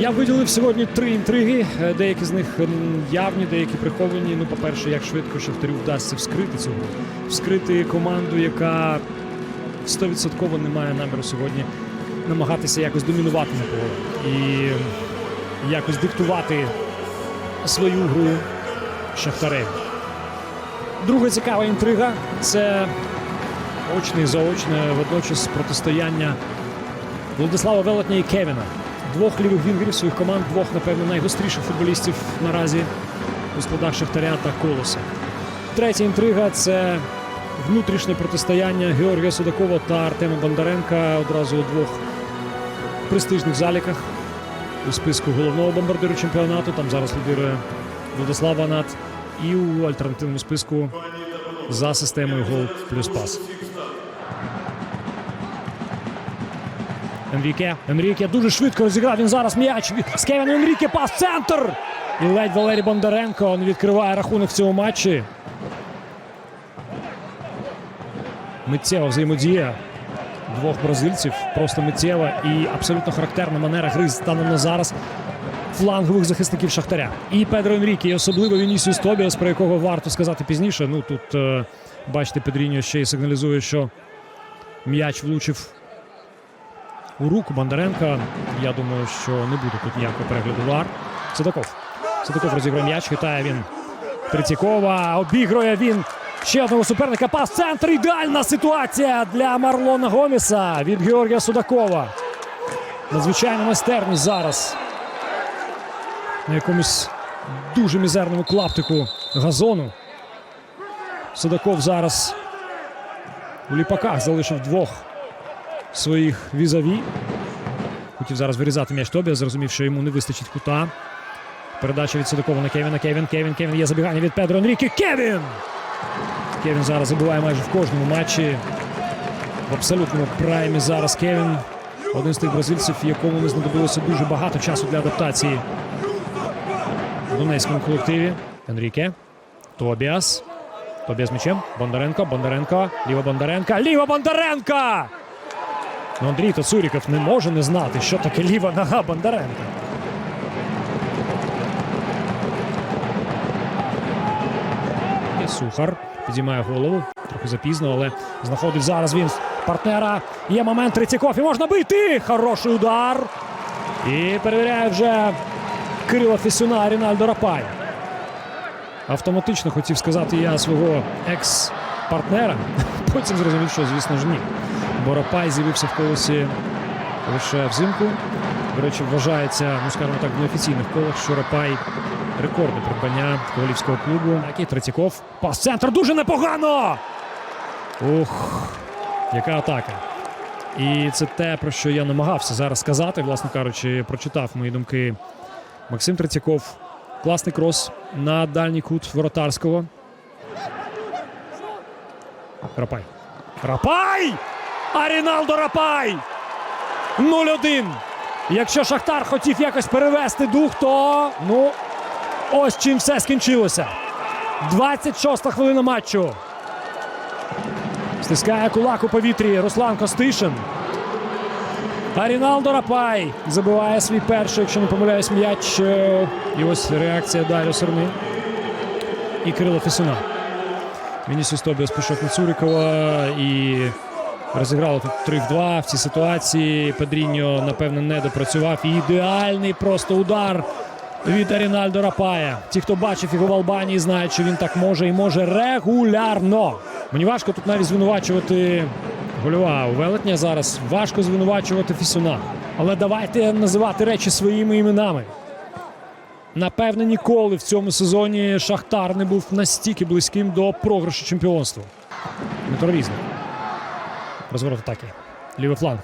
Я виділив сьогодні три інтриги. Е, Деякі з них явні, деякі приховані. Ну, по-перше, як швидко Шахтарю вдасться вскрити гру. Вскрити команду, яка 100% не має наміру сьогодні намагатися якось домінувати на поле. І якось диктувати свою гру Шахтарем. Друга цікава інтрига це очне і заочне водночас протистояння Владислава Велетня і Кевіна. Двох лівих вінгерів своїх команд, двох, напевно, найгостріших футболістів наразі у складах Шахтаря та Колоса. Третя інтрига це внутрішнє протистояння Георгія Судакова та Артема Бондаренка одразу у двох престижних заліках у списку головного бомбардиру чемпіонату. Там зараз лідирує Владислав Ванат. І у альтернативному списку за системою гол плюс пас. Енріке. Енріке дуже швидко розіграв. Він зараз м'яч. З Кевіном Енріке пас. Центр! І ледь Валерій Бондаренко він відкриває рахунок в цьому матчі. Миттєва взаємодія двох бразильців. Просто миттєва і абсолютно характерна манера гри станом на зараз флангових захисників Шахтаря. І Педро Енріке, і особливо Вінісіус Тобіас, про якого варто сказати пізніше. Ну тут е, бачите, Педріньо ще й сигналізує, що м'яч влучив у руку Бондаренка. Я думаю, що не буде тут ніякого перегляду вар. Сидаков. Сидаков розіграє м'яч, хитає він Третьякова. Обігрує він ще одного суперника. Пас центр. Ідеальна ситуація для Марлона Гоміса від Георгія Судакова. Надзвичайна майстерність зараз. На якомусь дуже мізерному клаптику газону. Судаков зараз у ліпаках залишив двох своїх візаві. Хотів зараз вирізати м'яч Тобі, зрозумів, що йому не вистачить кута. Передача від Судакова на Кевіна. Кевін, Кевін, Кевін. Є забігання від Педро Енріке. Кевін! Кевін зараз забиває майже в кожному матчі. В абсолютному праймі зараз Кевін. Один з тих бразильців, якому не знадобилося дуже багато часу для адаптації в донецькому колективі. Енріке. Тобіас. Тобіас м'ячем. Бондаренко. Бондаренко. Ліва Бондаренка. Ліва Бондаренка! Ну, Андрій Тоцуріков не може не знати, що таке ліва нога Бондаренка. Сухар підіймає голову. Трохи запізно, але знаходить зараз він партнера. Є момент Третьяков і можна бити. Хороший удар. І перевіряє вже Кирила Фесюна Рінальдо Рапай. Автоматично хотів сказати я свого екс-партнера. Потім зрозумів, що, звісно ж, ні. Бо Рапай з'явився в колесі лише взимку. До речі, вважається, ну скажімо так, в неофіційних колах, що Рапай рекордне придбання ковалівського клубу. Такий Третьяков. Пас центр дуже непогано. Ух, яка атака. І це те, про що я намагався зараз сказати. Власне кажучи, прочитав мої думки Максим Третьяков. Класний крос на дальній кут воротарського. Рапай. Рапай! А Ріналдо Рапай! 0-1. Якщо Шахтар хотів якось перевести дух, то ну ось чим все скінчилося. 26-та хвилина матчу. Стискає кулак у повітрі Руслан Костишин. А Ріналдо Рапай забиває свій перший, якщо не помиляюсь, м'яч. І ось реакція Дар'ю Серни і Кирила Фесюна. Вінісіус Тобіас пішов на Цурикова і розіграли тут 3 в 2 в цій ситуації. Педріньо, напевно, не допрацював. Ідеальний просто удар від Рінальдо Рапая. Ті, хто бачив його в Албанії, знають, що він так може і може регулярно. Мені важко тут навіть звинувачувати гольова велетня зараз. Важко звинувачувати Фісюна. Але давайте називати речі своїми іменами. Напевне, ніколи в цьому сезоні Шахтар не був настільки близьким до програшу чемпіонства. Дмитро Різник. Розворот атаки. Лівий фланг.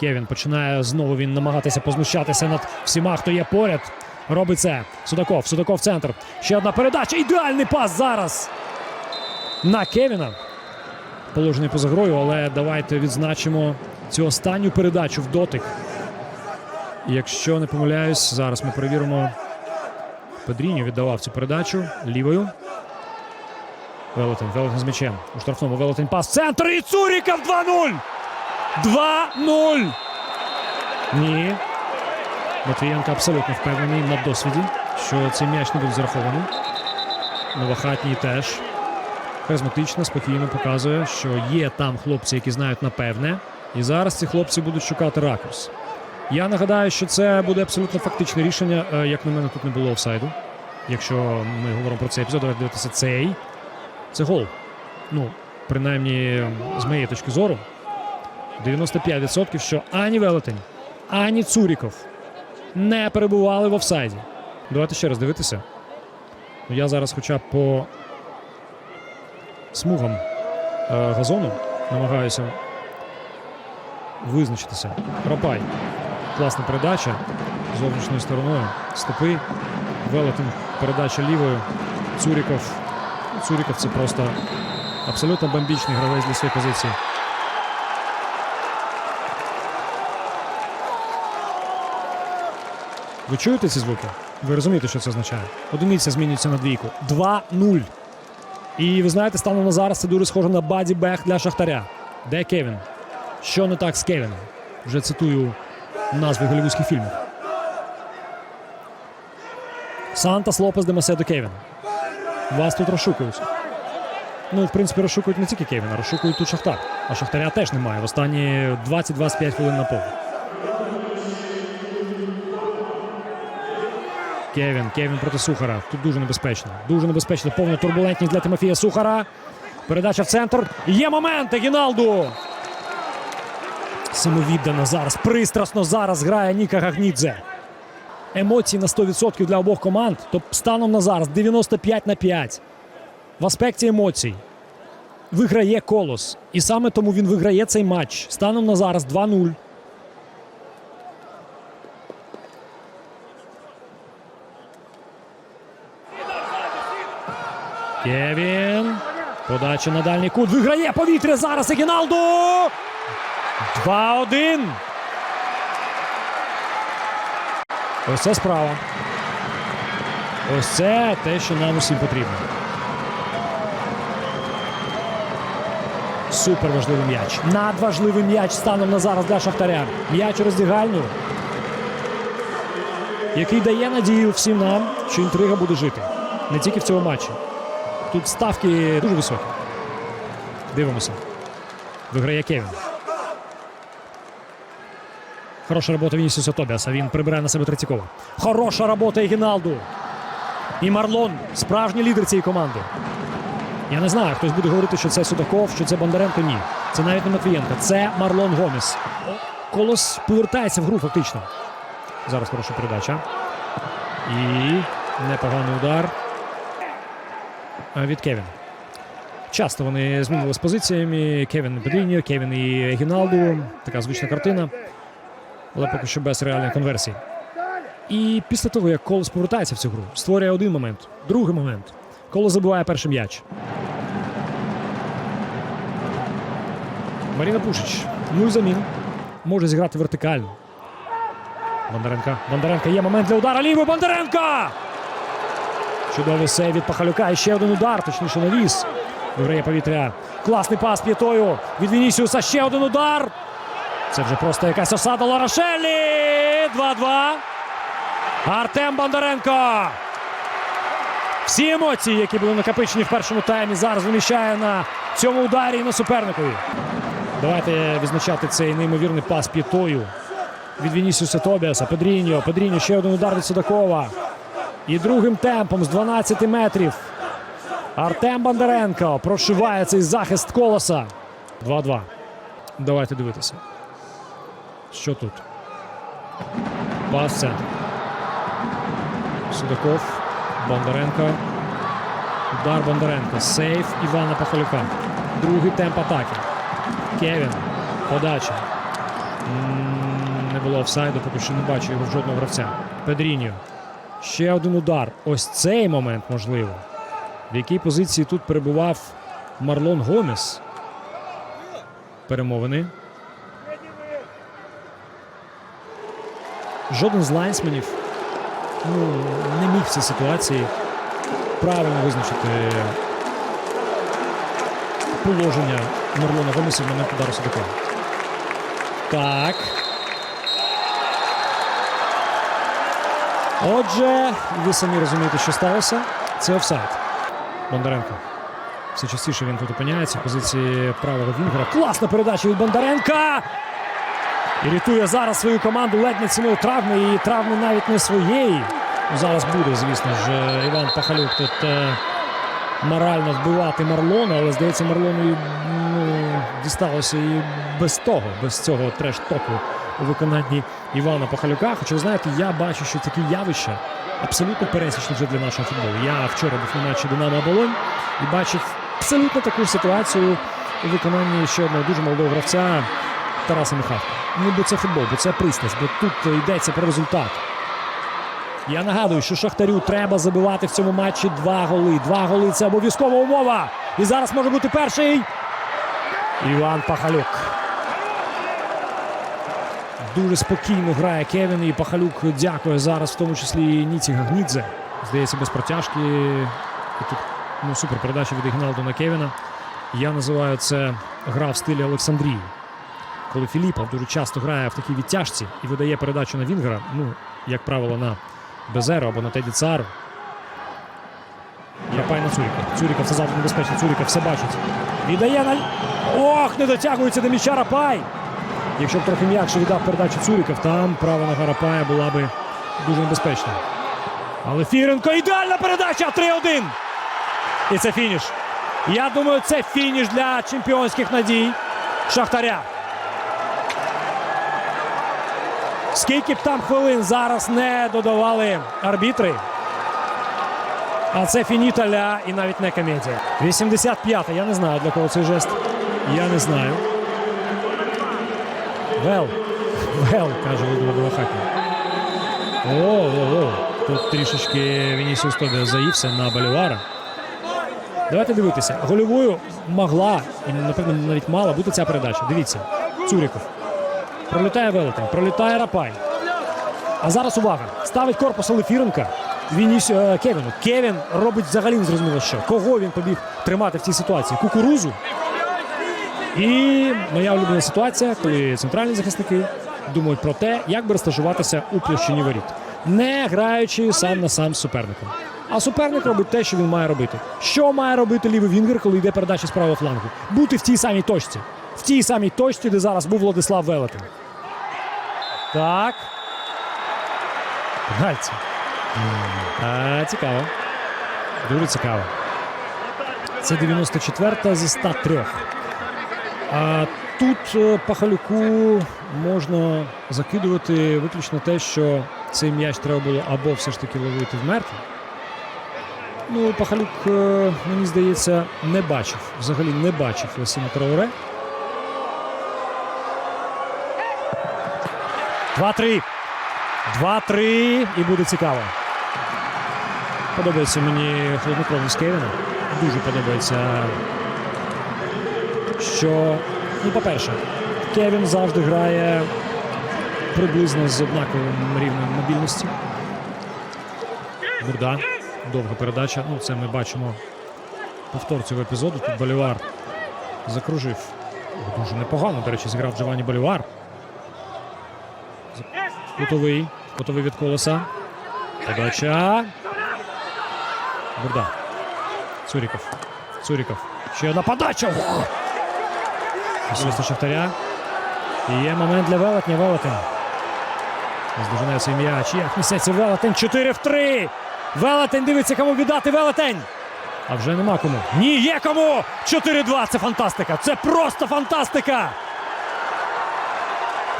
Кевін починає знову він намагатися познущатися над всіма, хто є поряд. Робить це. Судаков. Судаков центр. Ще одна передача. Ідеальний пас зараз. На Кевіна. Положений поза грою, але давайте відзначимо цю останню передачу в дотик. Якщо не помиляюсь, зараз ми перевіримо. Педріньо віддавав цю передачу лівою. Велетин, Велетин з м'ячем. У штрафному Велетин пас. Центр і Цуріков 2-0. 2-0. Ні. Матвієнко абсолютно впевнений на досвіді, що цей м'яч не буде зарахований. Новохатній теж харизматично, спокійно показує, що є там хлопці, які знають напевне. І зараз ці хлопці будуть шукати ракурс. Я нагадаю, що це буде абсолютно фактичне рішення. Е, Як на мене, тут не було офсайду. Якщо ми говоримо про цей епізод, давайте дивитися цей. Це гол. Ну, принаймні, з моєї точки зору, 95%, що ані Велетень, ані Цуріков не перебували в офсайді. Давайте ще раз дивитися. Ну, Я зараз хоча б по смугам е, газону намагаюся визначитися. Рапай. Класна передача зовнішньою стороною. Стопи. Велетин. Передача лівою. Цуріков. Цуріков це просто абсолютно бомбічний гравець для своєї позиції. Ви чуєте ці звуки? Ви розумієте, що це означає? Одиниця змінюється на двійку. 2-0. І ви знаєте, станом на зараз це дуже схоже на баді бех для Шахтаря. Де Кевін? Що не так з Кевіном? Вже цитую назви голівудських фільмів. Сантас Лопес де Маседо Кевін. Вас тут розшукують. Ну, в принципі, розшукують не тільки Кевіна, розшукують тут Шахтар. А Шахтаря теж немає. В останні 20-25 хвилин на поле. Кевін, Кевін проти Сухара. Тут дуже небезпечно. Дуже небезпечно. Повна турбулентність для Тимофія Сухара. Передача в центр. Є момент. Гіналду. Самовіддано зараз. Пристрасно зараз грає Ніка Гагнідзе. Емоції на 100% для обох команд. Тобто станом на зараз 95 на 5. В аспекті емоцій. Виграє колос. І саме тому він виграє цей матч. Станом на зараз 2-0. Кевін. Подача на дальній кут. Виграє повітря зараз. Егіналду. 2-1. Ось це справа. Ось це те, що нам усім потрібно. Супер важливий м'яч. Надважливий м'яч станом на зараз для Шахтаря. М'яч у роздягальню. Який дає надію всім нам, що інтрига буде жити. Не тільки в цьому матчі. Тут ставки дуже високі. Дивимося. Виграє Кевін. Хороша робота Вінісіуса Тобіаса. Він прибирає на себе Третьякова. Хороша робота Егіналду. І Марлон справжній лідер цієї команди. Я не знаю, хтось буде говорити, що це Судаков, що це Бондаренко. Ні. Це навіть не Матвієнко. Це Марлон Гомес. Колос повертається в гру фактично. Зараз хороша передача. І непоганий удар. Від Кевіна. Часто вони змінили з позиціями. Кевін і Педріньо, Кевін і Гіналду. Така звична картина. Але поки що без реальних конверсій. І після того, як Колос повертається в цю гру, створює один момент, другий момент. Колос забиває перший м'яч. Маріна Пушич. Нуль замін. Може зіграти вертикально. Бондаренка. Бондаренка є момент для удара. Лівий Бондаренка! Чудовий сейв від Пахалюка. І ще один удар, точніше навіс. Виграє повітря. Класний пас п'ятою. Від Вінісіуса ще один удар. Це вже просто якась осада Ларашелі. 2-2. Артем Бондаренко. Всі емоції, які були накопичені в першому таймі, зараз виміщає на цьому ударі і на суперникові. Давайте відзначати цей неймовірний пас п'ятою від Вінісіуса Тобіаса. Педріньо. Педріньо. Ще один удар від Судакова. І другим темпом з 12 метрів. Артем Бондаренко прошиває цей захист колоса. 2-2. Давайте дивитися. Що тут? Центр. Судаков. Бондаренко. Удар Бондаренко. Сейф Івана Пахалюка. Другий темп атаки. Кевін. Подача. Не було офсайду, поки що не бачу його в жодного гравця. Педріньо. Ще один удар. Ось цей момент можливо. В якій позиції тут перебував Марлон Гомес. Перемовини. Жоден з лайнсменів ну, не міг в цій ситуації правильно визначити положення Марлона Гомеса в момент удару Судакова. Так. Отже, ви самі розумієте, що сталося. Це офсайд. Бондаренко. Все частіше він тут опиняється. в Позиції правого вінгера. Класна передача від Бондаренка. І рятує зараз свою команду ледь не ціною травми. І травми навіть не своєї. Ну, Зараз буде, звісно ж, е, Іван Пахалюк тут е, морально вбивати Марлона, але здається, Марлону ну, дісталося і без того, без цього треш-току у виконанні Івана Пахалюка. Хоча ви знаєте, я бачу, що такі явища абсолютно пересічні вже для нашого футболу. Я вчора був на матчі Динамо Оболонь і бачив абсолютно таку ситуацію у виконанні ще одного дуже молодого гравця Тараса Михавка. Ну, бо це футбол, бо це пристрасть, бо тут йдеться про результат. Я нагадую, що Шахтарю треба забивати в цьому матчі два голи. Два голи це обов'язкова умова. І зараз може бути перший. Іван Пахалюк. Дуже спокійно грає Кевін. І Пахалюк дякує зараз, в тому числі Ніці Гагнідзе. Здається, без протяжки. І тут ну, супер передача від Ігналду на Кевіна. Я називаю це гра в стилі Олександрії. Коли Філіпов дуже часто грає в такій відтяжці і видає передачу на Вінгера, ну, як правило, на Безеру або на Теді Цару. Рапай на Цуріка. Цуріка все завжди небезпечно. Цуріка все бачить. Віддає на. Ох, не дотягується до м'яча Рапай. Якщо б трохи м'якше віддав передачу Цуріков, там права нога Рапая була би дуже небезпечна. Але Фіренко ідеальна передача! 3-1. І це фініш. Я думаю, це фініш для чемпіонських надій Шахтаря. Скільки б там хвилин зараз не додавали арбітри. А це фініталя і навіть не комедія. 85-та. Я не знаю, для кого цей жест. Я не знаю. Вел. Вел, каже Володимир Новохатній. О, о, о. Тут трішечки Вінісіус Тобіа заївся на Болівара. Давайте дивитися. Гольовою могла, і напевно навіть мала бути ця передача. Дивіться. Цуріков. Пролітає Велетень, пролітає Рапай. А зараз увага. Ставить корпус Олефіренка. Вініс е, Кевіну. Кевін робить взагалі зрозуміло що. Кого він побіг тримати в цій ситуації? Кукурузу. І моя улюблена ситуація, коли центральні захисники думають про те, як би розташуватися у площині воріт, не граючи сам на сам з суперником. А суперник робить те, що він має робити. Що має робити лівий вінгер, коли йде передача з правого флангу? Бути в тій самій точці. В тій самій точці, де зараз був Владислав Велетин. Так. Гальці. А, цікаво. Дуже цікаво. Це 94-та зі 103. А тут е, Пахалюку можна закидувати виключно те, що цей м'яч треба було або все ж таки ловити в мертві. Ну, Пахалюк, е, мені здається, не бачив. Взагалі не бачив Лесіна Трауре. 2-3. 2-3. І буде цікаво. Подобається мені холоднокровність Кевіна. Дуже подобається, що, ну, по-перше, Кевін завжди грає приблизно з однаковим рівнем мобільності. Бурда. Довга передача. Ну, це ми бачимо повтор цього епізоду. Тут Болівар закружив. Дуже непогано, до речі, зіграв Джованні Болівар. Кутовий. Кутовий від колеса. Подача. Бурда. Цуріков. Цуріков. Ще одна подача. Особисто Шахтаря. І є момент для Велетня. Велетень. Здожинає свій м'яч. Як несеться Велетень. 4 в 3. Велетень дивиться, кому віддати Велетень. А вже нема кому. Ні, є кому! 4-2. Це фантастика. Це просто фантастика.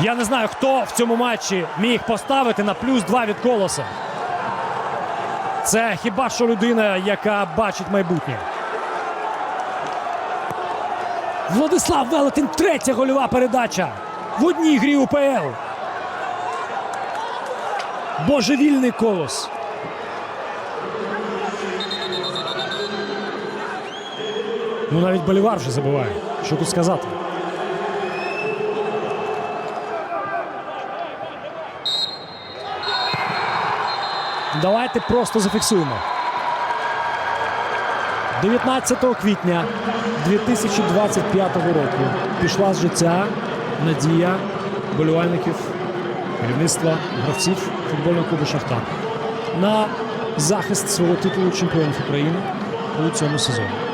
Я не знаю, хто в цьому матчі міг поставити на плюс 2 від колоса. Це хіба що людина, яка бачить майбутнє. Владислав Велетин, третя гольова передача в одній грі УПЛ. Божевільний колос. Ну навіть Болівар вже забуває. Що тут сказати? Давайте просто зафіксуємо. 19 квітня 2025 року пішла з життя надія болівальників, керівництва, гравців футбольного клубу Шахтар. на захист свого титулу чемпіонів України у цьому сезоні.